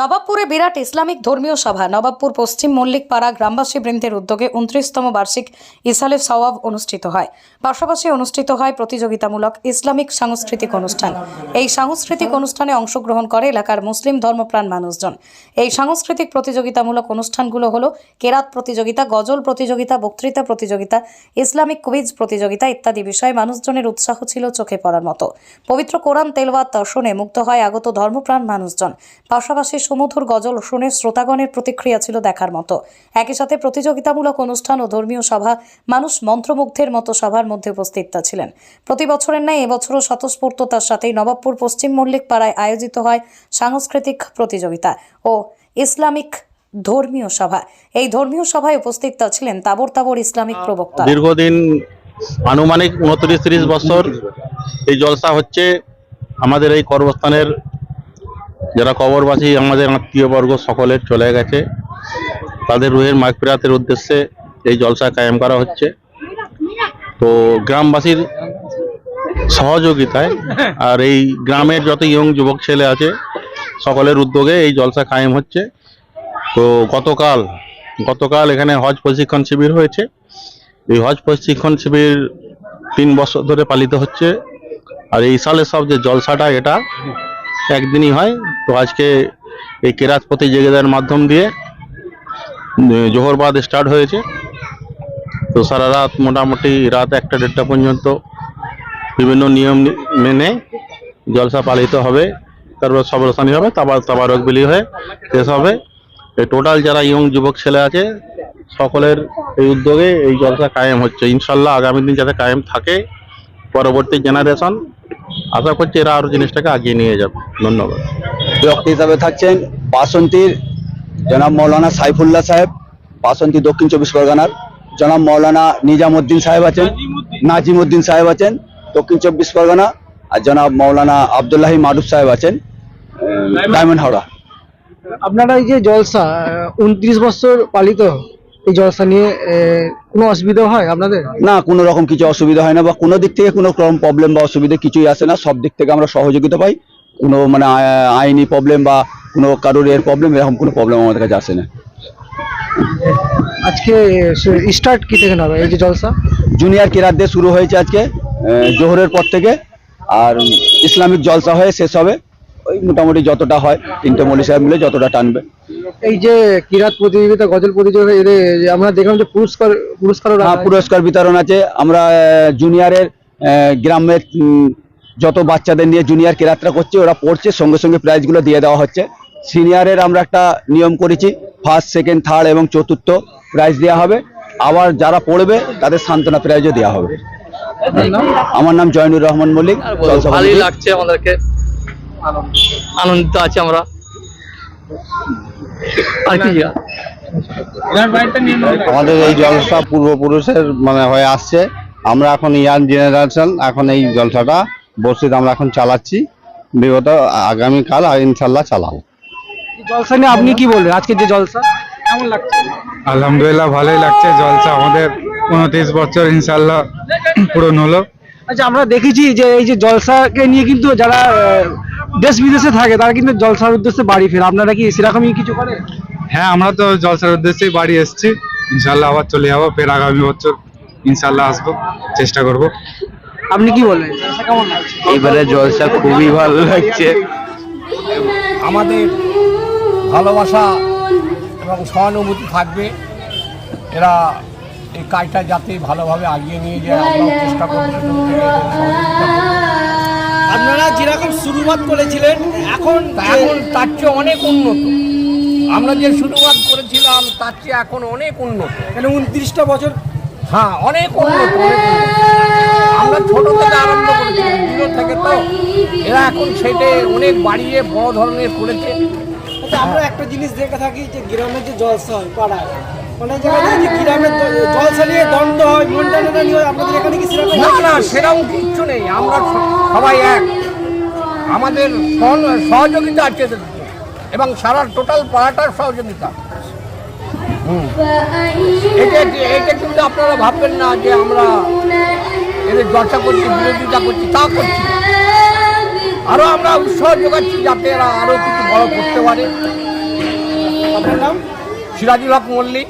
নবাবপুরে বিরাট Islamic ধর্মীয় সভা। নবাবপুর পশ্চিম মল্লিক পাড়া গ্রামবাসী বৃন্দের উদ্যোগে উনত্রিশতম বার্ষিক ইসালে সওয়াব অনুষ্ঠিত হয়। পাশাপাশি অনুষ্ঠিত হয় প্রতিযোগিতামূলক ইসলামিক সাংস্কৃতিক অনুষ্ঠান। এই সাংস্কৃতিক অনুষ্ঠানে অংশগ্রহণ করে এলাকার মুসলিম ধর্মপ্রাণ মানুষজন। এই সাংস্কৃতিক প্রতিযোগিতামূলক অনুষ্ঠানগুলো হলো কেরাত প্রতিযোগিতা, গজল প্রতিযোগিতা, বক্তৃতা প্রতিযোগিতা, ইসলামিক কুইজ প্রতিযোগিতা ইত্যাদি বিষয়ে মানুষজনের উৎসাহ ছিল চোখে পড়ার মতো। পবিত্র কোরআন তেলওয়াত দর্শনে মুগ্ধ হয় আগত ধর্মপ্রাণ মানুষজন। পাশাপাশি সুমধুর গজল শুনে শ্রোতাগণের প্রতিক্রিয়া ছিল দেখার মতো। একই সাথে প্রতিযোগিতামূলক অনুষ্ঠান ও ধর্মীয় সভা মানুষ মন্ত্রমুগ্ধের মতো সভার মধ্যে উপস্থিত ছিলেন। প্রতি বছরের ন্যায় এবছরও স্বতঃস্ফূর্ততার সাথেই নবাবপুর পশ্চিম মল্লিক পাড়ায় আয়োজিত হয় সাংস্কৃতিক প্রতিযোগিতা ও ইসলামিক ধর্মীয় সভা। এই ধর্মীয় সভায় উপস্থিত ছিলেন তাবর তাবর ইসলামিক প্রবক্তা। দীর্ঘদিন আনুমানিক উনত্রিশ তিরিশ বছর এই জলসা হচ্ছে আমাদের এই কর্মস্থানের যারা কবরবাসী, আমাদের আত্মীয় বর্গ সকলের চলে গেছে। তাদের রুহের মাগফিরাতের উদ্দেশ্যে এই জলসা কায়েম করা হচ্ছে। তো গ্রামবাসীর সহযোগিতায় আর এই গ্রামের যত ইয়ং যুবক ছেলে আছে, সকলের উদ্যোগে এই জলসা কায়েম হচ্ছে। তো গতকাল গতকাল এখানে হজ প্রশিক্ষণ শিবির হয়েছে। এই হজ প্রশিক্ষণ শিবির তিন বছর ধরে পালিত হচ্ছে। আর এই সালের সব যে জলসাটা, এটা একদিনই হয়। তো আজকে এই কেরাত প্রতিযোগিতার মাধ্যম দিয়ে জোহরবাদ স্টার্ট হয়েছে। তো সারা রাত মোটামুটি রাত একটা দেড়টা পর্যন্ত বিভিন্ন নিয়ম মেনে জলসা পালিত হবে। তারপর সবরসানি হবে তারপর তাবারক বিলি হয়ে শেষ হবে। এই টোটাল যারা ইয়ং যুবক ছেলে আছে, সকলের এই উদ্যোগে এই জলসা কায়েম হচ্ছে। ইনশাল্লাহ আগামী দিন যাতে কায়েম থাকে। পরবর্তী জেনারেশন আশা করছি এরা আরও জিনিসটাকে আগিয়ে নিয়ে যাবে। ধন্যবাদ। বক্তা হিসাবে থাকছেন বাসন্তীর জনাব মৌলানা সাইফুল্লাহ সাহেব বাসন্তী দক্ষিণ চব্বিশ পরগনার জনাব মৌলানা নিজামুদ্দিন সাহেব আছেন নাজিমুদ্দিন। সাহেব আছেন দক্ষিণ চব্বিশ পরগনা আর জনাব মৌলানা আবদুল্লাহি মারুফ সাহেব আছেন ডায়মন্ড হাওড়া। আপনারা এই যে জলসা উনত্রিশ বছর পালিত এই জলসা নিয়ে আহ, কোনো অসুবিধা হয় আপনাদের? না কোনো রকম কিছু অসুবিধা হয় না বা কোনো দিক থেকে কোনো রকম প্রবলেম বা অসুবিধা কিছুই আসে না সব দিক থেকে আমরা সহযোগিতা পাই। কোনো মানে আইনি প্রবলেম বা কোনো কারোর এর প্রবলেম এরকম কোনো প্রবলেম আমাদের কাছে আসে না। আজকে স্টার্ট কি থেকে হবে এই যে জলসা? জুনিয়র কেরাত দিয়ে শুরু হয়েছে আজকে জোহরের পর থেকে আর ইসলামিক জলসা হয়ে শেষ হবে। ওই মোটামুটি যতটা হয় তিনটে মলি সাহেব মিলে যতটা টানবে। এই যে কিরাত প্রতিযোগিতা গজল প্রতিযোগিতা এদের আমরা দেখলাম যে পুরস্কার পুরস্কারও রাখা হ্যাঁ পুরস্কার বিতরণ আছে। আমরা আহ, জুনিয়রের আহ, গ্রামের যত বাচ্চাদের নিয়ে জুনিয়র কেরাতরা করছে ওরা পড়ছে। সঙ্গে সঙ্গে প্রাইজগুলো দিয়ে দেওয়া হচ্ছে। সিনিয়রের আমরা একটা নিয়ম করেছি ফার্স্ট সেকেন্ড থার্ড এবং চতুর্থ প্রাইজ দেওয়া হবে। আবার যারা পড়বে তাদের সান্ত্বনা প্রাইজও দেওয়া হবে। আমার নাম জয়নুর রহমান মল্লিক। ভালোই লাগছে আমাদেরকে। আনন্দিত আছি আমরা। আর কি আমাদের এই জলসা পূর্বপুরুষের মানে হয়ে আসছে। আমরা এখন ইয়ান জেনারেশন এখন এই জলসাটা বসে আমরা এখন চালাচ্ছি। বিগত আগামীকাল ইনশাল্লাহ চালাবো। জলসা নিয়ে আপনি কি বলবেন আজকে যে জলসা কেমন লাগছে? আলহামদুলিল্লাহ ভালোই লাগছে। জলসা আমাদের উনত্রিশ বছর ইনশাল্লাহ পূরণ হলো। আচ্ছা আমরা দেখেছি যে এই যে জলসাকে নিয়ে কিন্তু যারা দেশ বিদেশে থাকে তারা কিন্তু জলসার উদ্দেশ্যে বাড়ি ফেরে। আপনারা কি সেরকমই কিছু করেন? হ্যাঁ আমরা তো জলসার উদ্দেশ্যেই বাড়ি এসেছি। ইনশাল্লাহ আবার চলে যাব। ফের আগামী বছর ইনশাল্লাহ আসব। চেষ্টা করব। আপনি কি বললেন জলসা কেমন লাগছে? এবারে জলসা খুবই ভালো লাগছে। আমাদের ভালোবাসা এবং সহানুভূতি থাকবে। এরা এই কাজটা যাতে ভালোভাবে আগিয়ে নিয়ে যায় আমরাও চেষ্টা। আপনারা যেরকম শুরুবাত করেছিলেন এখন এখন তার চেয়ে অনেক উন্নত। আমরা যে শুরুয়াত করেছিলাম তার চেয়ে এখন অনেক উন্নত। মানে উনত্রিশটা বছর হ্যাঁ অনেক উন্নত আমরা ছোট থেকে আরম্ভ করেছিলাম জিরো থেকে তো। এরা এখন সেটে অনেক বাড়িয়ে বড় ধরনের করেছে। আচ্ছা আমরা একটা জিনিস দেখে থাকি যে গ্রামের যে জলসা হয় পাড়ায় অনেক জায়গায় দেখি জলসা দ্বন্দ্ব হয় মন হয় আপনাদের এখানে কি সেরকম? না না সেরকম কিচ্ছু নেই। আমরা সবাই এক। আমাদের সহযোগিতা আছে এবং সারা টোটাল পাড়াটার সহযোগিতা। এটা এটা কিন্তু আপনারা ভাববেন না যে আমরা এদের চর্চা করছি বিরোধিতা করছি তা করছি আরও আমরা উৎসাহ যোগাচ্ছি যাতে এরা আরও কিছু বড় করতে পারে। আপনার নাম? সিরাজুল হক মল্লিক।